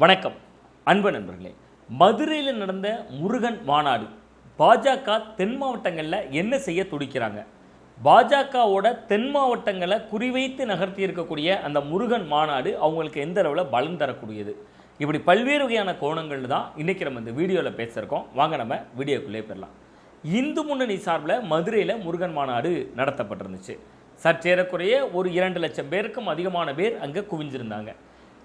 வணக்கம். அன்பு நண்பர்களே மதுரையில் நடந்த முருகன் மாநாடு பாஜக தென் மாவட்டங்களில் என்ன செய்ய துடிக்கிறாங்க? பாஜகவோட தென் மாவட்டங்களை குறிவைத்து நகர்த்தி இருக்கக்கூடிய அந்த முருகன் மாநாடு அவங்களுக்கு எந்த அளவில் பலன் தரக்கூடியது? இப்படி பல்வேறு வகையான கோணங்கள் தான் இன்றைக்கி நம்ம இந்த வீடியோவில் பேசியிருக்கோம் வாங்க நம்ம வீடியோக்குள்ளே பெறலாம் இந்து முன்னணி சார்பில் மதுரையில் முருகன் மாநாடு நடத்தப்பட்டிருந்துச்சு. சற்றேறக்குறைய ஒரு இரண்டு லட்சம் பேருக்கும் அதிகமான பேர் அங்கே குவிஞ்சிருந்தாங்க.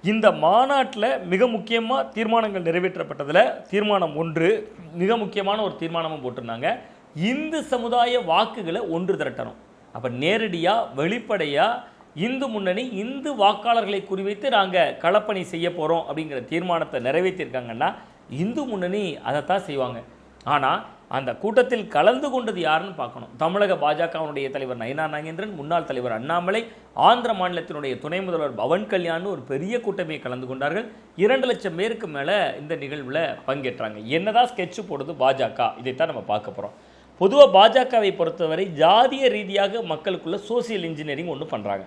இந்த மாநாட்டில் மிக முக்கியமாக தீர்மானங்கள் நிறைவேற்றப்பட்டதில் தீர்மானம் ஒன்று மிக முக்கியமான ஒரு தீர்மானமும் போட்டிருந்தாங்க. இந்து சமுதாய வாக்குகளை ஒன்று திரட்டணும். அப்போ நேரடியாக வெளிப்படையாக இந்து முன்னணி இந்து வாக்காளர்களை குறிவைத்து நாங்கள் களப்பணி செய்ய போகிறோம் அப்படிங்கிற தீர்மானத்தை நிறைவேற்றியிருக்காங்கன்னா இந்து முன்னணி அதைத்தான் செய்வாங்க. ஆனால் அந்த கூட்டத்தில் கலந்து கொண்டது யாருன்னு பார்க்கணும். தமிழக பாஜகவினுடைய தலைவர் நயனா நாகேந்திரன் முன்னாள் தலைவர் அண்ணாமலை ஆந்திர மாநிலத்தினுடைய துணை முதல்வர் பவன் கல்யாண் ஒரு பெரிய கூட்டமே கலந்து கொண்டார்கள். இரண்டு லட்சம் பேருக்கு மேலே இந்த நிகழ்வில் பங்கேற்றாங்க. என்னதான் ஸ்கெட்ச் போடுது பாஜக இதைத்தான் நம்ம பார்க்க போகிறோம் பொதுவாக பாஜகவை பொறுத்தவரை ஜாதிய ரீதியாக மக்களுக்குள்ள சோசியல் இன்ஜினியரிங் ஒன்று பண்ணுறாங்க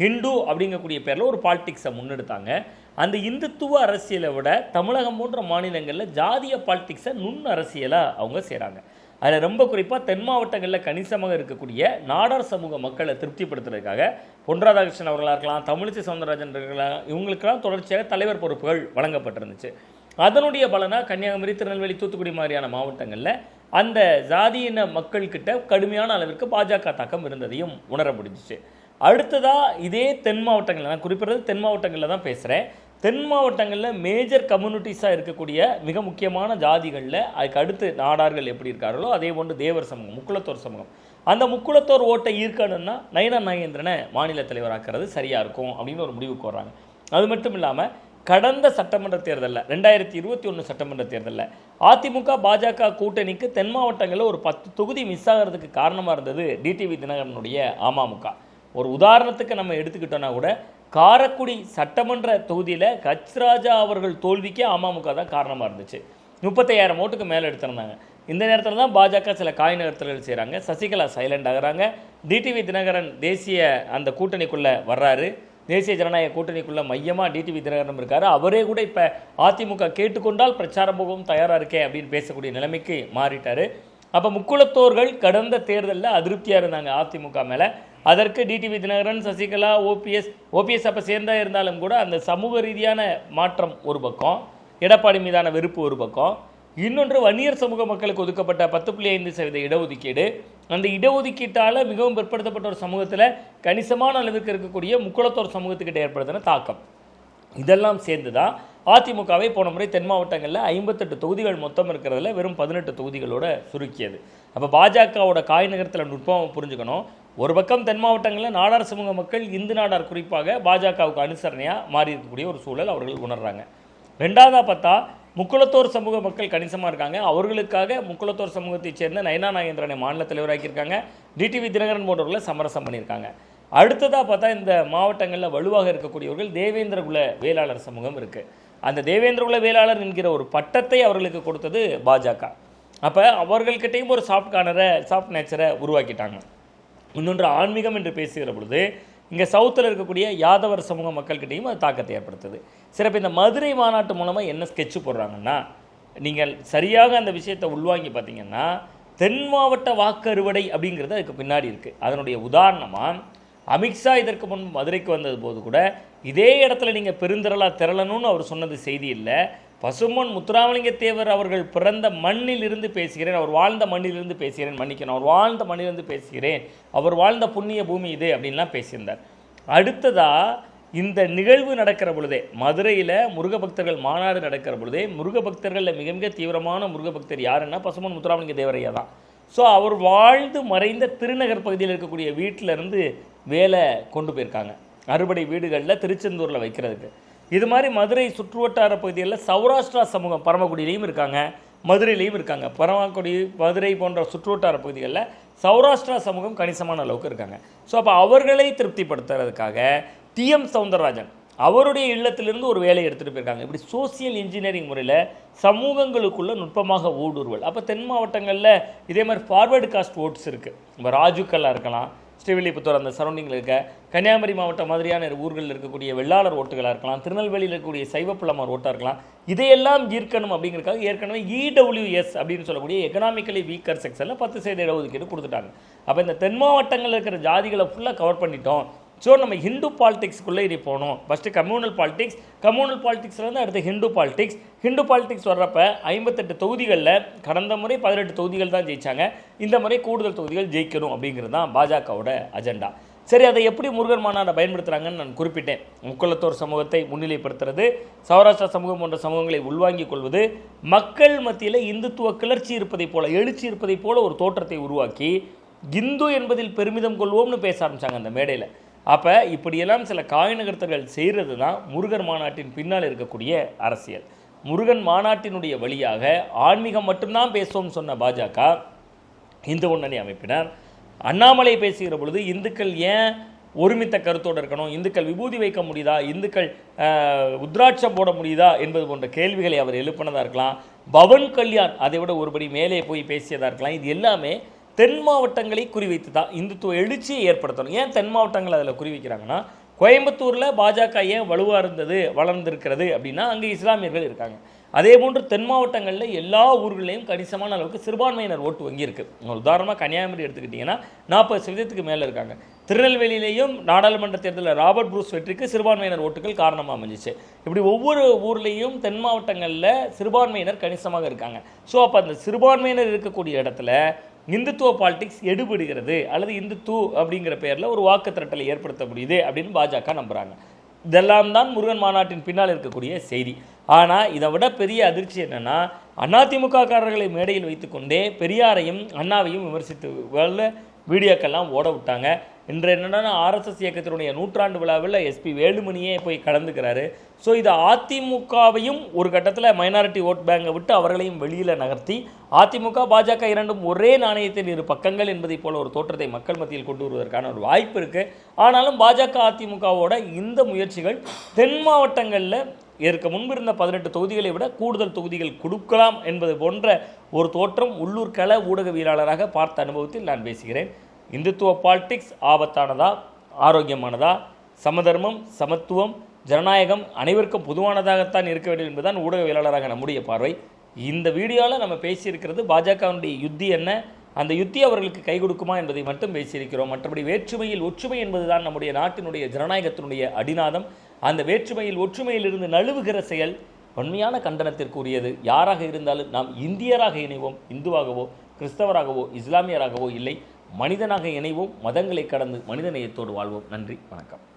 ஹிந்து அப்படிங்கக்கூடிய பேரில் ஒரு பாலிட்டிக்ஸை முன்னெடுத்தாங்க. அந்த இந்துத்துவ அரசியலை விட தமிழகம் போன்ற மாநிலங்களில் ஜாதிய பாலிடிக்ஸை நுண் அரசியலாக அவங்க செய்கிறாங்க அதில் ரொம்ப குறிப்பாக தென் மாவட்டங்களில் கணிசமாக இருக்கக்கூடிய நாடார் சமூக மக்களை திருப்திப்படுத்துறதுக்காக பொன் ராதாகிருஷ்ணன் அவர்களாக இருக்கலாம் தமிழிசை சவுந்தரராஜன் இருக்கலாம் இவங்களுக்கெல்லாம் தொடர்ச்சியாக தலைவர் பொறுப்புகள் வழங்கப்பட்டிருந்துச்சு. அதனுடைய பலனாக கன்னியாகுமரி திருநெல்வேலி தூத்துக்குடி மாதிரியான மாவட்டங்களில் அந்த ஜாதியின மக்கள்கிட்ட கடுமையான அளவிற்கு பாஜக தாக்கம் இருந்ததையும் உணர முடிஞ்சிச்சு அடுத்ததாக இதே தென் மாவட்டங்களில் நான் குறிப்பிடுறது தென் மாவட்டங்களில் தான் பேசுகிறேன் தென் மாவட்டங்களில் மேஜர் கம்யூனிட்டிஸாக இருக்கக்கூடிய மிக முக்கியமான ஜாதிகளில் அதுக்கு அடுத்து நாடார்கள் எப்படி இருக்கார்களோ அதே போன்று தேவர் சமூகம் முக்குளத்தோர் சமூகம். அந்த முக்குளத்தோர் ஓட்டை ஈர்க்கணும்னா நயனா நாகேந்திரனை மாநில தலைவராக்கிறது சரியாக இருக்கும் அப்படின்னு ஒரு முடிவுக்கு வர்றாங்க. அது மட்டும் இல்லாமல் கடந்த சட்டமன்ற தேர்தலில் ரெண்டாயிரத்தி இருபத்தி ஒன்று சட்டமன்ற தேர்தலில் அதிமுக பாஜக கூட்டணிக்கு தென் மாவட்டங்களில் ஒரு பத்து தொகுதி மிஸ் ஆகிறதுக்கு காரணமாக இருந்தது டிடிவி தினகரனுடைய அமமுக. ஒரு உதாரணத்துக்கு நம்ம எடுத்துக்கிட்டோன்னா கூட காரக்குடி சட்டமன்ற தொகுதியில் கச்ராஜா அவர்கள் தோல்விக்கே அமமுக தான் காரணமாக இருந்துச்சு. முப்பத்தையாயிரம் ஓட்டுக்கு மேலே எடுத்திருந்தாங்க. இந்த நேரத்தில் தான் பாஜக சில காய் நகர்த்தல்கள் செய்கிறாங்க சசிகலா சைலண்ட் ஆகுறாங்க. டிடிவி தினகரன் தேசிய அந்த கூட்டணிக்குள்ளே வர்றாரு. தேசிய ஜனநாயக கூட்டணிக்குள்ளே மையமாக டிடிவி தினகரன் இருக்கார். அவரே கூட இப்போ அதிமுக கேட்டுக்கொண்டால் பிரச்சாரம் போகவும் தயாராக இருக்கே அப்படின்னு பேசக்கூடிய நிலைமைக்கு மாறிட்டார். அப்போ முக்குளத்தோர்கள் கடந்த தேர்தலில் அதிருப்தியாக இருந்தாங்க அதிமுக மேலே. அதற்கு TTV Dhinakaran Sasikala OPS OPS அப்போ சேர்ந்தா இருந்தாலும் கூட அந்த சமூக ரீதியான மாற்றம் ஒரு பக்கம் எடப்பாடி மீதான வெறுப்பு ஒரு பக்கம். இன்னொன்று வன்னியர் சமூக மக்களுக்கு ஒதுக்கப்பட்ட பத்து புள்ளி ஐந்து சதவீத இடஒதுக்கீடு. அந்த இடஒதுக்கீட்டால் மிகவும் பிற்படுத்தப்பட்ட ஒரு சமூகத்தில் கணிசமான அளவிற்கு இருக்கக்கூடிய முக்குளத்தோர் சமூகத்துக்கிட்ட ஏற்படுத்தின தாக்கம். இதெல்லாம் சேர்ந்து தான் அதிமுகவை போன முறை தென் மாவட்டங்களில் ஐம்பத்தெட்டு தொகுதிகள் மொத்தம் இருக்கிறதுல வெறும் பதினெட்டு தொகுதிகளோட சுருக்கியது. அப்போ பாஜகவோட காய் நகரத்தில் நுட்பம் புரிஞ்சுக்கணும். ஒரு பக்கம் தென் மாவட்டங்களில் நாடார் சமூக மக்கள் இந்து நாடார் குறிப்பாக பாஜகவுக்கு அனுசரணையாக மாறி இருக்கக்கூடிய ஒரு சூழல் அவர்கள் உணர்றாங்க. ரெண்டாவதாக பார்த்தா முக்குளத்தோர் சமூக மக்கள் கணிசமாக இருக்காங்க. அவர்களுக்காக முக்குளத்தோர் சமூகத்தைச் சேர்ந்த நயனா நாகேந்திரனை மாநில தலைவராக்கியிருக்காங்க டிடிவி தினகரன் போன்றவர்களை சமரசம் பண்ணியிருக்காங்க. அடுத்ததாக பார்த்தா இந்த மாவட்டங்களில் வலுவாக இருக்கக்கூடியவர்கள் தேவேந்திரகுல வேளாளர் சமூகம் இருக்குது அந்த தேவேந்திரகுல வேளாளர் என்கிற ஒரு பட்டத்தை அவர்களுக்கு கொடுத்தது பாஜக. அப்போ அவர்கள்கிட்டையும் ஒரு சாஃப்ட் கார்னரை சாஃப்ட் நேச்சரை உருவாக்கிட்டாங்க. இன்னொன்று ஆன்மீகம் என்று பேசுகிற பொழுது இங்கே சவுத்தில் இருக்கக்கூடிய யாதவர் சமூக மக்கள்கிட்டையும் அது தாக்கத்தை ஏற்படுத்துது. சிறப்பு இந்த மதுரை மாநாட்டு மூலமாக என்ன ஸ்கெட்ச் போடுறாங்கன்னா நீங்கள் சரியாக அந்த விஷயத்தை உள்வாங்கி பார்த்தீங்கன்னா தென் மாவட்ட வாக்கு அறுவடை அப்படிங்கிறது அதுக்கு பின்னாடி இருக்குது அதனுடைய உதாரணமாக அமித்ஷா இதற்கு முன் மதுரைக்கு வந்தது போது கூட இதே இடத்துல நீங்கள் பெருந்திரளாக திரளணும்னு அவர் சொன்னது செய்தி இல்லை பசுமன் முத்துராமலிங்க தேவர் அவர்கள் பிறந்த மண்ணிலிருந்து பேசுகிறேன். அவர் வாழ்ந்த மண்ணிலிருந்து பேசுகிறேன் மன்னிக்கணும். அவர் வாழ்ந்த மண்ணிலிருந்து பேசுகிறேன். அவர் வாழ்ந்த புண்ணிய பூமி இது அப்படின்லாம் பேசியிருந்தார். அடுத்ததாக இந்த நிகழ்வு நடக்கிற பொழுதே மதுரையில் முருக பக்தர்கள் மாநாடு நடக்கிற பொழுதே முருக பக்தர்களில் மிக மிக தீவிரமான முருக பக்தர் யாருன்னா பசுமன் முத்துராமலிங்க தேவரையா தான். ஸோ அவர் வாழ்ந்து மறைந்த திருநகர் பகுதியில் இருக்கக்கூடிய வீட்டில் இருந்து வேலை கொண்டு போயிருக்காங்க. அறுபடை வீடுகளில் திருச்செந்தூரில் வைக்கிறதுக்கு. இது மாதிரி மதுரை சுற்றுவட்டார பகுதிகளில் சௌராஷ்டிரா சமூகம் பரமக்குடியிலையும் இருக்காங்க மதுரையிலையும் இருக்காங்க. பரமக்குடி மதுரை போன்ற சுற்றுவட்டார பகுதிகளில் சௌராஷ்டிரா சமூகம் கணிசமான அளவுக்கு இருக்காங்க. ஸோ அப்போ அவர்களை திருப்திப்படுத்துறதுக்காக டிஎம் சவுந்தரராஜன் அவருடைய இல்லத்திலிருந்து ஒரு வேலையை எடுத்துகிட்டு போயிருக்காங்க. இப்படி சோசியல் இன்ஜினியரிங் முறையில் சமூகங்களுக்குள்ள நுட்பமாக ஊடுருவல். அப்போ தென் மாவட்டங்களில் இதே மாதிரி ஃபார்வர்டு காஸ்ட் ஓட்ஸ் இருக்குது இப்போ ராஜுக்கல்லாக இருக்கலாம் ஸ்ரீவில்லிபுத்தூர் அந்த சரௌண்டிங்கில் இருக்க கன்னியாகுமரி மாவட்டம் மாதிரியான ஊர்களில் இருக்கக்கூடிய வெள்ளாளர் ஓட்டுகளாக இருக்கலாம் திருநெல்வேலியில் இருக்கக்கூடிய சைவப்புலமார் ஓட்டாக இருக்கலாம். இதையெல்லாம் ஈர்க்கணும் அப்படிங்கிறதுக்காக ஏற்கனவே இடபிள்யூஎஸ் அப்படின்னு சொல்லக்கூடிய எக்கனாமிக்கலி வீக்கர் செக்ஷனில் பத்து சதவீத இடஒதுக்கீடு கொடுத்துட்டாங்க. அப்போ இந்த தென் மாவட்டங்களில் இருக்கிற ஜாதிகளை ஃபுல்லாக கவர் பண்ணிட்டோம். ஸோ நம்ம ஹிந்து பாலிடிக்ஸ்க்குள்ளே இனி போகணும் ஃபஸ்ட்டு கம்யூனல் பாலிடிக்ஸ் கம்யூனல் பாலிடிக்ஸ்லேருந்து அடுத்து ஹிந்து பாலிடிக்ஸ் ஹிந்து பாலிடிக்ஸ் வர்றப்ப ஐம்பத்தெட்டு தொகுதிகளில் கடந்த முறை பதினெட்டு தொகுதிகள் தான் ஜெயிச்சாங்க. இந்த முறை கூடுதல் தொகுதிகள் ஜெயிக்கணும் அப்படிங்கிறது தான் பாஜகவோட அஜெண்டா. சரி அதை எப்படி முருகன் மாநாட்டை பயன்படுத்துகிறாங்கன்னு நான் குறிப்பிட்டேன். முக்குளத்தோர் சமூகத்தை முன்னிலைப்படுத்துறது சௌராஷ்டிரா சமூகம் போன்ற சமூகங்களை உள்வாங்கிக் கொள்வது மக்கள் மத்தியில் இந்துத்துவ கிளர்ச்சி இருப்பதைப் போல எழுச்சி இருப்பதைப் போல ஒரு தோற்றத்தை உருவாக்கி இந்து என்பதில் பெருமிதம் கொள்வோம்னு பேச ஆரம்பித்தாங்க அந்த மேடையில். அப்போ இப்படியெல்லாம் சில காய் நகர்த்தர்கள் செய்கிறது தான் முருகன் மாநாட்டின் பின்னால் இருக்கக்கூடிய அரசியல். முருகன் மாநாட்டினுடைய வழியாக ஆன்மீகம் மட்டும்தான் பேசுவோம் சொன்ன பாஜக இந்து முன்னணி அமைப்பினர் அண்ணாமலை பேசுகிற பொழுது இந்துக்கள் ஏன் ஒருமித்த கருத்தோடு இருக்கணும்? இந்துக்கள் விபூதி வைக்க முடியுதா? இந்துக்கள் உத்ராட்சம் போட முடியுதா? என்பது போன்ற கேள்விகளை அவர் எழுப்பினதாக இருக்கலாம். பவன் கல்யாண் அதை விட ஒருபடி மேலே போய் பேசியதாக இருக்கலாம். இது எல்லாமே தென் மாவட்டங்களை குறிவைத்து தான் இந்துத்துவ எழுச்சியை ஏற்படுத்தணும். ஏன் தென் மாவட்டங்கள் அதில் குறிவைக்கிறாங்கன்னா கோயம்புத்தூரில் பாஜக ஏன் வலுவாக இருந்தது வளர்ந்திருக்கிறது அப்படின்னா அங்கே இஸ்லாமியர்கள் இருக்காங்க. அதே போன்று தென் மாவட்டங்களில் எல்லா ஊர்களையும் கணிசமான அளவுக்கு சிறுபான்மையினர் ஓட்டு வங்கி இருக்குது ஒரு உதாரணமாக கன்னியாகுமரி எடுத்துக்கிட்டிங்கன்னா நாற்பது சதவீதத்துக்கு மேலே இருக்காங்க. திருநெல்வேலியிலையும் நாடாளுமன்ற தேர்தலில் ராபர்ட் ப்ரூஸ் வெற்றிக்கு சிறுபான்மையினர் ஓட்டுகள் காரணமாக அமைஞ்சிச்சு. இப்படி ஒவ்வொரு ஊர்லேயும் தென் மாவட்டங்களில் சிறுபான்மையினர் கணிசமாக இருக்காங்க. ஸோ அப்போ அந்த சிறுபான்மையினர் இருக்கக்கூடிய இடத்துல இந்துத்துவ பாலிடிக்ஸ் எடுபடுகிறது அல்லது இந்துத்து அப்படிங்கிற பெயரில் ஒரு வாக்கு திரட்டலை ஏற்படுத்த முடியுது அப்படின்னு பாஜக நம்புகிறாங்க இதெல்லாம் தான் முருகன் மாநாட்டின் பின்னால் இருக்கக்கூடிய செய்தி. ஆனால் இதை விட பெரிய அதிர்ச்சி என்னென்னா அதிமுக காரர்களை மேடையில் வைத்துக்கொண்டே பெரியாரையும் அண்ணாவையும் விமர்சித்து வரல வீடியோக்கெல்லாம் ஓட விட்டாங்க. இன்று என்னென்னா ஆர்எஸ்எஸ் இயக்கத்தினுடைய நூற்றாண்டு விழாவில் எஸ்பி வேலுமணியே போய் கலந்துக்கிறாரு. ஸோ இது அதிமுகவையும் ஒரு கட்டத்தில் மைனாரிட்டி ஓட் பேங்கை விட்டு அவர்களையும் வெளியில் நகர்த்தி அதிமுக பாஜக இரண்டும் ஒரே நாணயத்தின் இரு பக்கங்கள் என்பதைப் போல ஒரு தோற்றத்தை மக்கள் மத்தியில் கொண்டு வருவதற்கான ஒரு வாய்ப்பு இருக்குது ஆனாலும் பாஜக அதிமுகவோட இந்த முயற்சிகள் தென் மாவட்டங்களில் இதற்கு முன்பு இருந்த பதினெட்டு தொகுதிகளை விட கூடுதல் தொகுதிகள் கொடுக்கலாம் என்பது போன்ற ஒரு தோற்றம் உள்ளூர் கள ஊடகவியலாளராக பார்த்த அனுபவத்தில் நான் பேசுகிறேன். இந்துத்துவ பாலிடிக்ஸ் ஆபத்தானதா? ஆரோக்கியமானதா? சமதர்மம் சமத்துவம் ஜனநாயகம் அனைவருக்கும் பொதுவானதாகத்தான் இருக்க வேண்டும் என்பதுதான் ஊடகவியலாளராக நம்முடைய பார்வை. இந்த வீடியோவில் நம்ம பேசியிருக்கிறது பாஜகவினுடைய யுத்தி என்ன? அந்த யுத்தி அவர்களுக்கு கை கொடுக்குமா என்பதை மட்டும் பேசியிருக்கிறோம். மற்றபடி வேற்றுமையில் ஒற்றுமை என்பதுதான் நம்முடைய நாட்டினுடைய ஜனநாயகத்தினுடைய அடிநாதம். அந்த வேற்றுமையில் ஒற்றுமையிலிருந்து நழுவுகிற செயல் உண்மையான கண்டனத்திற்குரியது. யாராக இருந்தாலும் நாம் இந்தியராக இணைவோம் இந்துவாகவோ கிறிஸ்தவராகவோ இஸ்லாமியராகவோ இல்லை. மனிதனாக இணைவோம் மதங்களை கடந்து மனிதநேயத்தோடு வாழ்வோம். நன்றி வணக்கம்.